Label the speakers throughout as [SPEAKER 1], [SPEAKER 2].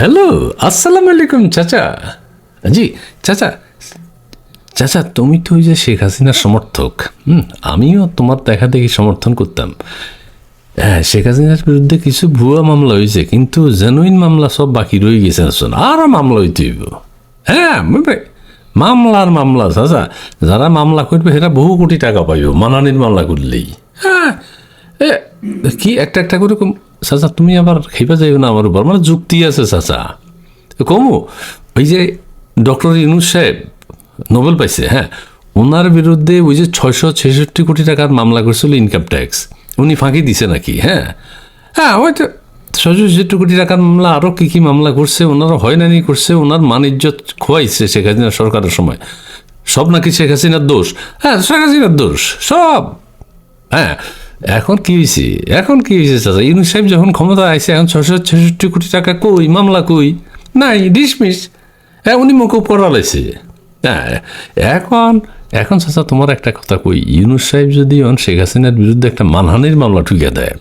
[SPEAKER 1] Hello আসসালামু আলাইকুম চাচা। জি, চাচা চাচা, তুমি তো ওই যে শেখ হাসিনার সমর্থক। হুম, আমিও তোমার দেখা দেখি সমর্থন করতাম। হ্যাঁ শেখ হাসিনার বিরুদ্ধে কিছু ভুয়া মামলা হয়েছে কিন্তু জেনুইন মামলা সব বাকি রয়ে গেছে, শোন আরও মামলা হইতে হইব। হ্যাঁ মামলার মামলা, চাচা, যারা মামলা করবে, সেটা বহু কোটি টাকা পাইব, মানানির মামলা করলেই। হ্যাঁ কি একটা একটা করে চাচা, তুমি আবার খেপে যাইবে না আমার উপর। মানে যুক্তি আছে, চাচা। কমু, ওই যে ডক্টর ইনুস সাহেব নোবেল পাইছে হ্যাঁ? ওনার বিরুদ্ধে ওই যে ছয়শো ছেষট্টি কোটি টাকার মামলা করেছিল ইনকাম ট্যাক্স উনি ফাঁকি দিছে নাকি হ্যাঁ? হ্যাঁ ওইটা ছয়শো ছেষট্টি কোটি টাকার মামলা আরও কী কী মামলা করছে ওনারা হয়রানি করছে, ওনার মান ইজ্জত খোয়াইছে শেখ হাসিনা সরকারের সময়। সব নাকি শেখ হাসিনার দোষ। হ্যাঁ শেখ হাসিনার দোষ, সব। হ্যাঁ এখন কি হয়েছে এখন কি হয়েছে চাচা? ইউনুস সাহেব যখন ক্ষমতা আইসে এখন ছশো ছেষট্টি কোটি টাকা কই? মামলা কই? নাই, ডিসমিস। হ্যাঁ উনি মুকুব করা লাইছে হ্যাঁ এখন এখন চাচা, তোমার একটা কথা কই? ইউনুস সাহেব যদি এখন শেখ হাসিনার বিরুদ্ধে একটা মানহানির মামলা ঠুকে দেয়,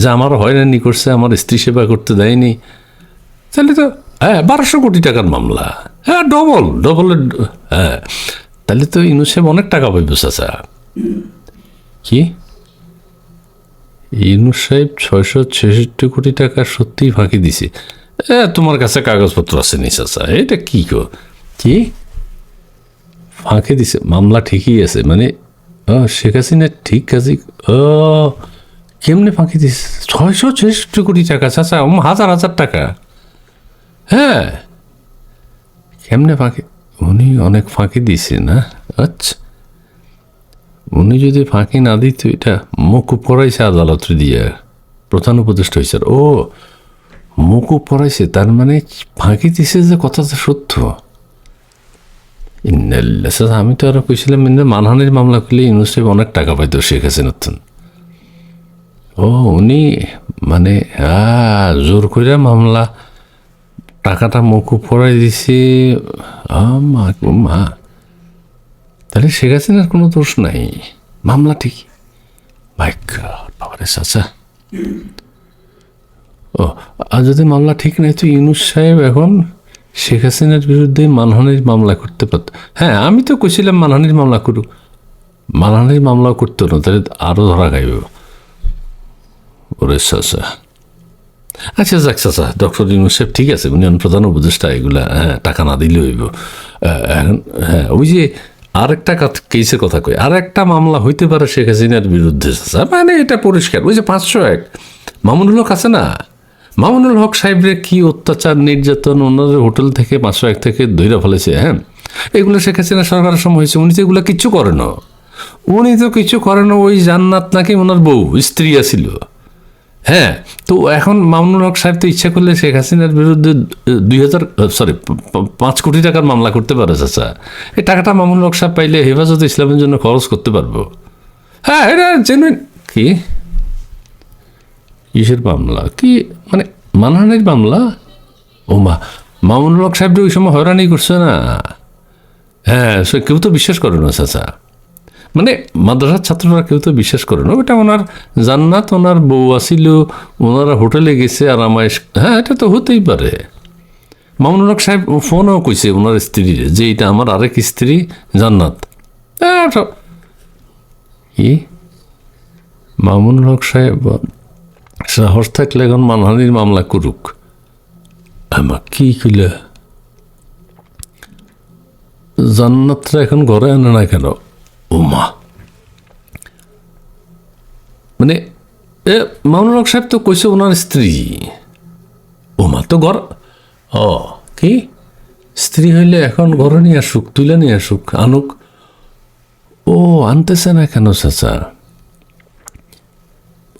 [SPEAKER 1] যে আমার হয়রানি করছে, আমার স্ত্রী সেবা করতে দেয়নি, তাহলে তো হ্যাঁ বারোশো কোটি টাকার মামলা। হ্যাঁ ডবল ডবলের হ্যাঁ তাহলে তো ইউনুস সাহেব অনেক টাকা পাইব, চাচা। কি? ইউনুস সাহেব ছয়শো ছেষট্টি কোটি টাকা সত্যিই ফাঁকি দিছে। তোমার কাছে কাগজপত্র আছে নি, চাচা? এটা কি গো কি? ফাঁকি দিছে? মামলা ঠিকই আছে মানে শেখ হাসিনা ঠিক কাজই কেমনে ফাঁকি দিছে? ছয়শো ছেষট্টি কোটি টাকা, চাচা হাজার হাজার টাকা। হ্যাঁ। কেমনে ফাঁকি? উনি অনেক ফাঁকি দিছে না? আচ্ছা। উনি যদি ফাঁকি না দিত, এটা মকুব করাইছে আদালত দিয়ে প্রধান উপদেষ্টা হয়েছে ও, মকুব করাইছে তার মানে ফাঁকি দিছে যে কথাটা সত্য? আমি তো আরও কইছিলাম মানহানির মামলা করলে সাহেব অনেক টাকা পাইতো শেখ থুন। ও, উনি মানে জোর করে মামলা, টাকাটা মকুব করাই দিছে। মা মা তাহলে শেখ হাসিনার কোনো দোষ নাই। মামলা ঠিক। গড বাবারে ও, আর যদি মামলা ঠিক নাই, তো ইউনুস সাহেব এখন শেখ হাসিনার বিরুদ্ধে মানহানির মামলা করতে পারত। হ্যাঁ আমি তো কইছিলাম মানহানির মামলা করুক। মানহানির মামলা করতো না, তাহলে আরও ধরা খাইব। ওরে চাচা। আচ্ছা যাক চাচা, ডক্টর ইউনুস সাহেব ঠিক আছে, উনি প্রধান উপদেষ্টা, এগুলা হ্যাঁ টাকা না দিলে হইব। এখন হ্যাঁ ওই যে আরেকটা কেসের কথা কই। আর একটা মামলা হইতে পারে শেখ হাসিনার বিরুদ্ধে মানে এটা পরিষ্কার। ওই যে পাঁচশো এক। মামুনুল হক আছে না? মামুনুল হক সাহেবরে কি অত্যাচার, নির্যাতন, ওনাদের হোটেল থেকে পাঁচশো এক থেকে ধৈরা ফেলেছে হ্যাঁ? এগুলো শেখ হাসিনা সরকারের সময় হয়েছে। উনি তো এগুলো কিচ্ছু করে না উনি তো কিছু করে না ওই জান্নাত নাকি ওনার বউ, স্ত্রী আছিল। হ্যাঁ তো এখন মামুনুল হক সাহেব তো ইচ্ছা করলে শেখ হাসিনার বিরুদ্ধে দুই হাজার সরি পাঁচ কোটি টাকার মামলা করতে পারে, চাচা। এই টাকাটা মামুনুল হক সাহেব পাইলে হেফাজত ইসলামের জন্য খরচ করতে পারব। হ্যাঁ এটা জেনুইন কি? ইসের মামলা? কি মানে মানহানির মামলা? ও মা, মামুনুল হক সাহেব ওই সময় হয়রানি করছে না? হ্যাঁ সে কেউ তো বিশ্বাস করে না, চাচা। মানে মাদ্রাসার ছাত্ররা কেউ তো বিশ্বাস করে না। ওটা ওনার জান্নাত ওনার বউ আসিল ওনারা হোটেলে গেছে আর আমায় হ্যাঁ এটা তো হতেই পারে। মামুনুল হক সাহেব ফোনও কইছে ওনার স্ত্রীর যে এটা আমার আরেক স্ত্রী জান্নাত। হ্যাঁ, কি? মামুনুল হক সাহেব সাহস থাকলে এখন মানহানির মামলা করুক। আমার কি কইলে? জান্নাতরা এখন ঘরে আনে না কেন? মা। মানে এ মামুনুল সাহেব তো কইছে ওনার স্ত্রী ও মা, তো ঘর ও কি? স্ত্রী হইলে এখন ঘরে নিয়ে আসুক, তুলে নিয়ে আসুক, আনুক। ও আনতেছে না কেন চাচা?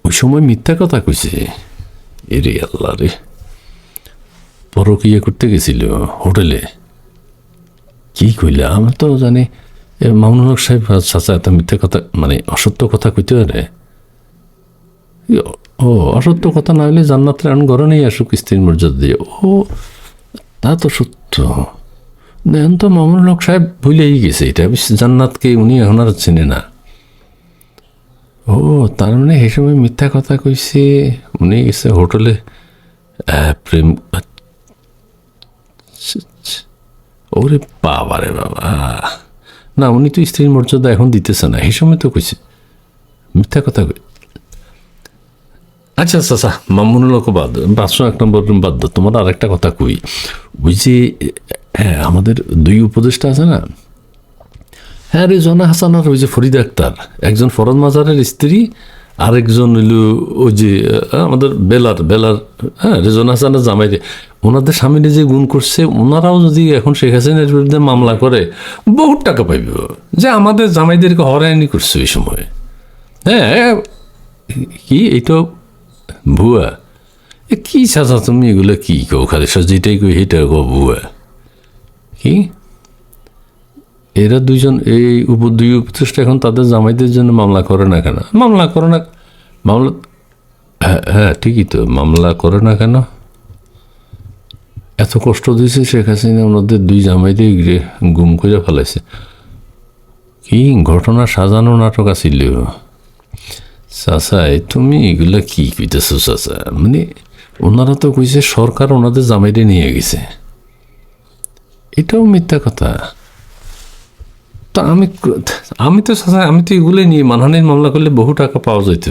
[SPEAKER 1] ওই সময় মিথ্যা কথা কইছে এরে আল্লাহ রে পরকিয়া করতে গেছিল হোটেলে। কি কইলে আমি তো জানি এ মামুনুল হক সাহেব চাচা এত মিথ্যা কথা মানে অসত্য কথা কইতে পারে? ও, অসত্য কথা না হলে জান্নাতের এখন ঘরে নেই আসুক স্ত্রীর মর্যাদা দিয়ে। ও, তা তো সত্য। এখন তো, মামুনুল হক সাহেব ভুলেই গেছে এটা। জান্নাতকে উনি এখন আর চেনে না। ও, তার মানে এই সময় মিথ্যা কথা কইছে, উনি গেছে হোটেলে। প্রেম ওরে বাবা রে বাবা। না, উনি তো স্ত্রীর মর্যাদা এখন দিতেছে না, এই সময় তো কইছে। মিথ্যা কথা কই। আচ্ছা আচ্ছা আচ্ছা মামুনুল বাদ পাঁচশো এক নম্বর বাদ। তোমার আরেকটা কথা কই, ওই যে হ্যাঁ আমাদের দুই উপদেষ্টা আছে না? হ্যাঁ রে জনা হাসান আর ওই যে ফরিদ আক্তার, একজন ফরদ মাজারের স্ত্রী আরেকজন হইল ওই যে আমাদের বেলার বেলার হ্যাঁ রেজনা হাসানের জামাইরে। ওনাদের স্বামীরে যে গুণ করছে, ওনারাও যদি এখন শেখ হাসিনার বিরুদ্ধে মামলা করে, বহুত টাকা পাইব। যে আমাদের জামাইদেরকে হরায়নি করছে ওই সময়। হ্যাঁ কি এইটা? ভুয়া। এ কি চাচা তুমি এগুলো কি কো খালি? যেটাই কই সেটা কো ভুয়া। কি? এরা দুইজন, এই উপ, দুই উপদেষ্টা এখন তাদের জামাইদের জন্য মামলা করে না কেন? মামলা করে না, মামলা হ্যাঁ হ্যাঁ ঠিকই তো, মামলা করে না কেন? এত কষ্ট দিয়েছে শেখ হাসিনা, ওনাদের দুই জামাইদের গুম করে ফেলাইছে কি ঘটনা, সাজানো নাটক আছিল চাচাই তুমি এগুলা কি কইতেছো চাচা? মানে ওনারা তো কইছে, সরকার ওনাদের জামাইরে নিয়ে গেছে। এটাও মিথ্যা কথা। তা আমি আমি তো আমি তো এগুলোই নিয়ে মানহানির মামলা করলে বহু টাকা পাওয়া যেত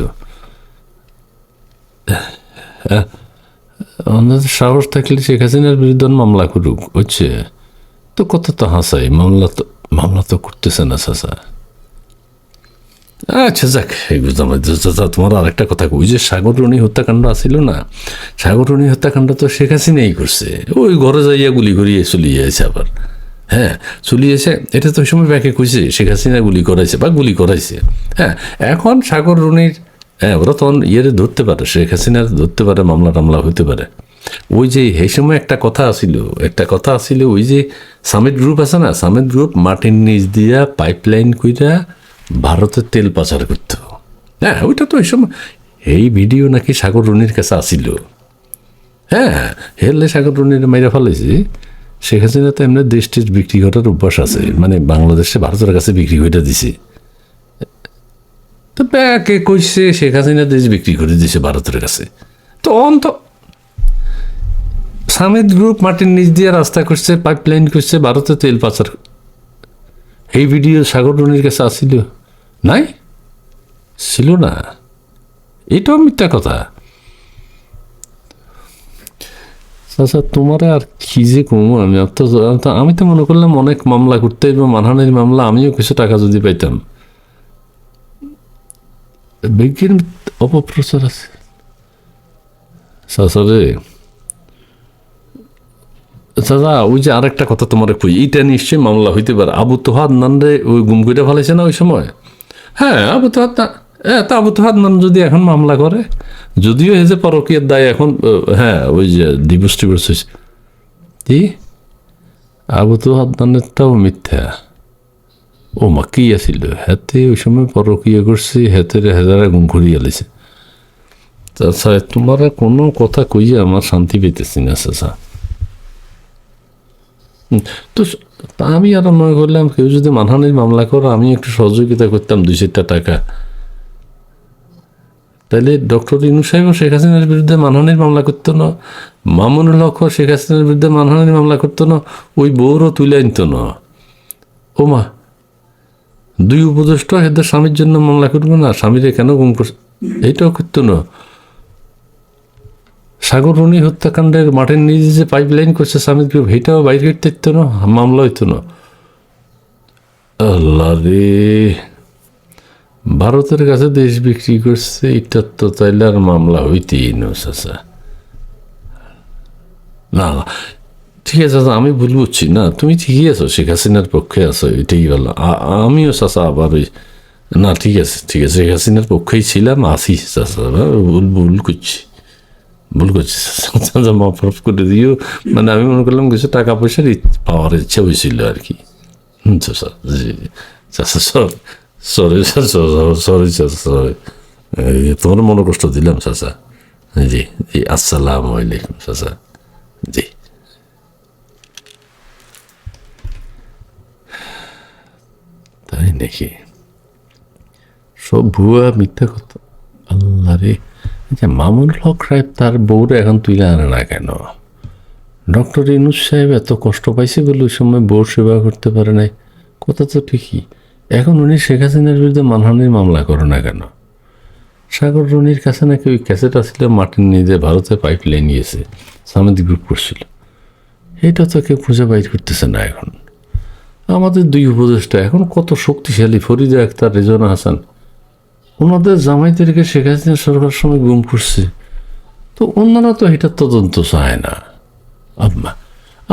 [SPEAKER 1] সাহস থাকলে শেখ হাসিনার বিরুদ্ধে মামলা করুক হচ্ছে তো কত তো হাসাই, মামলা তো মামলা তো করতেছে না চাচা আচ্ছা যাক বুঝলাম চাচা তোমার আরেকটা কথা ওই যে সাগররণী হত্যাকাণ্ড আসিল না? সাগররণী হত্যাকাণ্ড তো শেখ হাসিনাই করছে। ওই ঘরে যাইয়া গুলি করিয়ে চলিয়ে আছে আবার। হ্যাঁ চলিয়েছে এটা তো সময় ব্যাকে কইছে শেখ হাসিনা গুলি করাইছে বা গুলি করাইছে। হ্যাঁ এখন সাগর রনির হ্যাঁ ওরা তখন ইয়েরে ধরতে পারে, শেখ হাসিনার ধরতে পারে, মামলা টামলা হতে পারে। ওই যে এই সময় একটা কথা আসিল একটা কথা আসিল ওই যে সামিট গ্রুপ আছে না সামিট গ্রুপ মাটির নিচ দিয়া পাইপলাইন কইরা ভারতের তেল পাচার করতো। হ্যাঁ ওইটা তো এই সময়, এই ভিডিও নাকি সাগর রনির কাছে আসিল হ্যাঁ হেললে সাগর রনির মাইরা ফেলেছি শেখ হাসিনা তো এমনি দেশ টেস বিক্রি করার অভ্যাস আছে। মানে বাংলাদেশে ভারতের কাছে বিক্রি করে দিছে। তো ব্যাকে কইছে, শেখ হাসিনা দেশ বিক্রি করে দিছে ভারতের কাছে। তো অন্ত সামিদ গ্রুপ মাটির নিচ দিয়ে রাস্তা করছে পাইপ লাইন করছে ভারতে তেল পাচার। এই ভিডিও সাগর রনির কাছে আসিল। নাই? ছিল না। এটাও মিথ্যা কথা। আচ্ছা তোমার আর কি যে কমু আমি? তো আমি তো মনে করলাম অনেক মামলা করতে মানহানির মামলা, আমিও কিছু টাকা যদি পাইতাম। বিজ্ঞান অপপ্রচার আছে। সাসরে দাদা, ওই যে আরেকটা কথা তোমার কই, এইটা নিশ্চয়ই মামলা হইতে পারে। আবু তোহাদ নান্ডে ওই গুম করে ফেলেছে না ওই সময়? হ্যাঁ আবু তোহাদ না হ্যাঁ তা আবু তোহাদ যদি এখন মামলা করে, যদিও এই যে পরকীয়ের দায় এখন হ্যাঁ ওই যে ডিভোর্স টিভোর্স হয়েছে। কি? আবু তোহাদ নানেরটাও মিথ্যা। ও মা, কি আছিল? হাতে ওই সময় পরকীয় করছে, হাতের হেজারা গুম করিয়ে আলিছে তাছাড়া তোমার কোনো কথা কইয়ে আমার শান্তি পেতেছি না চাচা তো তা আমি আর মনে করলাম, কেউ যদি মানহানির মামলা করো, আমি একটু সহযোগিতা করতাম দুই চারটা টাকা। তাহলে ডক্টর ইনু সাহেবও শেখ হাসিনার বিরুদ্ধে মানহানির মামলা করতো না, মামুনুল হক শেখ হাসিনার বিরুদ্ধে মানহানির মামলা করতো না, ওই বউরও তুলে আনতো না। ও মা দুই উপদেষ্টা এদের স্বামীর জন্য মামলা করবে না, স্বামীরে কেন গুম করছে? এইটাও করতো না। সাগররণী হত্যাকাণ্ডের মাঠের নিজে যে পাইপ লাইন করছে স্বামী গ্রুপ এইটাও বাইরে করতে না, মামলা হইতো না। আল্লাহ রে। ভারতের কাছে দেশ বিক্রি করছে, এটা তো তাইলে আর মামলা হইতেই না, চাচা। না ঠিক আছে, চাচা, আমি ভুল বুঝছি, না, তুমি ঠিকই আছো, শেখ হাসিনার পক্ষে আছো, এটাই আ- আমিও, চাচা, আবার ওই না, ঠিক আছে ঠিক আছে, শেখ হাসিনার পক্ষেই ছিলাম আসি চাচা ভুল ভুল করছি ভুল করছি, চাচা মাফ করে দিও। মানে আমি মনে করলাম কিছু টাকা পয়সার পাওয়ার ইচ্ছা হয়েছিল আর কি। চাচা, জি চাচা সরি সরি চাচা সরি তোমার মনে কষ্ট দিলাম চাচা জি জি, আসসালামু আলাইকুম চাচা জি। তাই নাকি? সব ভুয়া, মিথ্যা কথা। আল্লাহ রে। আচ্ছা মামুন হক সাহেব তার বউরে এখন তুলে আনে না কেন? ডক্টর ইনুস সাহেব এত কষ্ট পাইছে বলে ওই সময় বউর সেবা করতে পারে নাই। কথা তো ঠিকই। এখন উনি শেখ হাসিনার বিরুদ্ধে মানহানির মামলা করে না কেন? সাগর রনির কাছে নাকি ওই ক্যাসেট আসলে মাটির নিজে ভারতে পাইপ লাইন নিয়েছে সামেদ গ্রুপ করছিল। এটা তো কেউ খুঁজে বাইর করতেছে না এখন। আমাদের দুই উপদেষ্টা এখন কত শক্তিশালী, ফরিদা আক্তার রেজনা হাসান। ওনাদের জামাইদেরকে শেখ হাসিনা সরকার সময় গুম করছে। তো অন্যরা তো এটার তদন্ত চায় না। আব্বা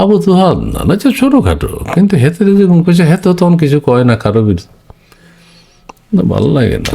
[SPEAKER 1] আবু তো হাত না না, যে ছোটোখাটো, কিন্তু হেতে যদি কিছু হেতে তখন কিছু কয় না কারও বিরুদ্ধে। ভালো লাগে না।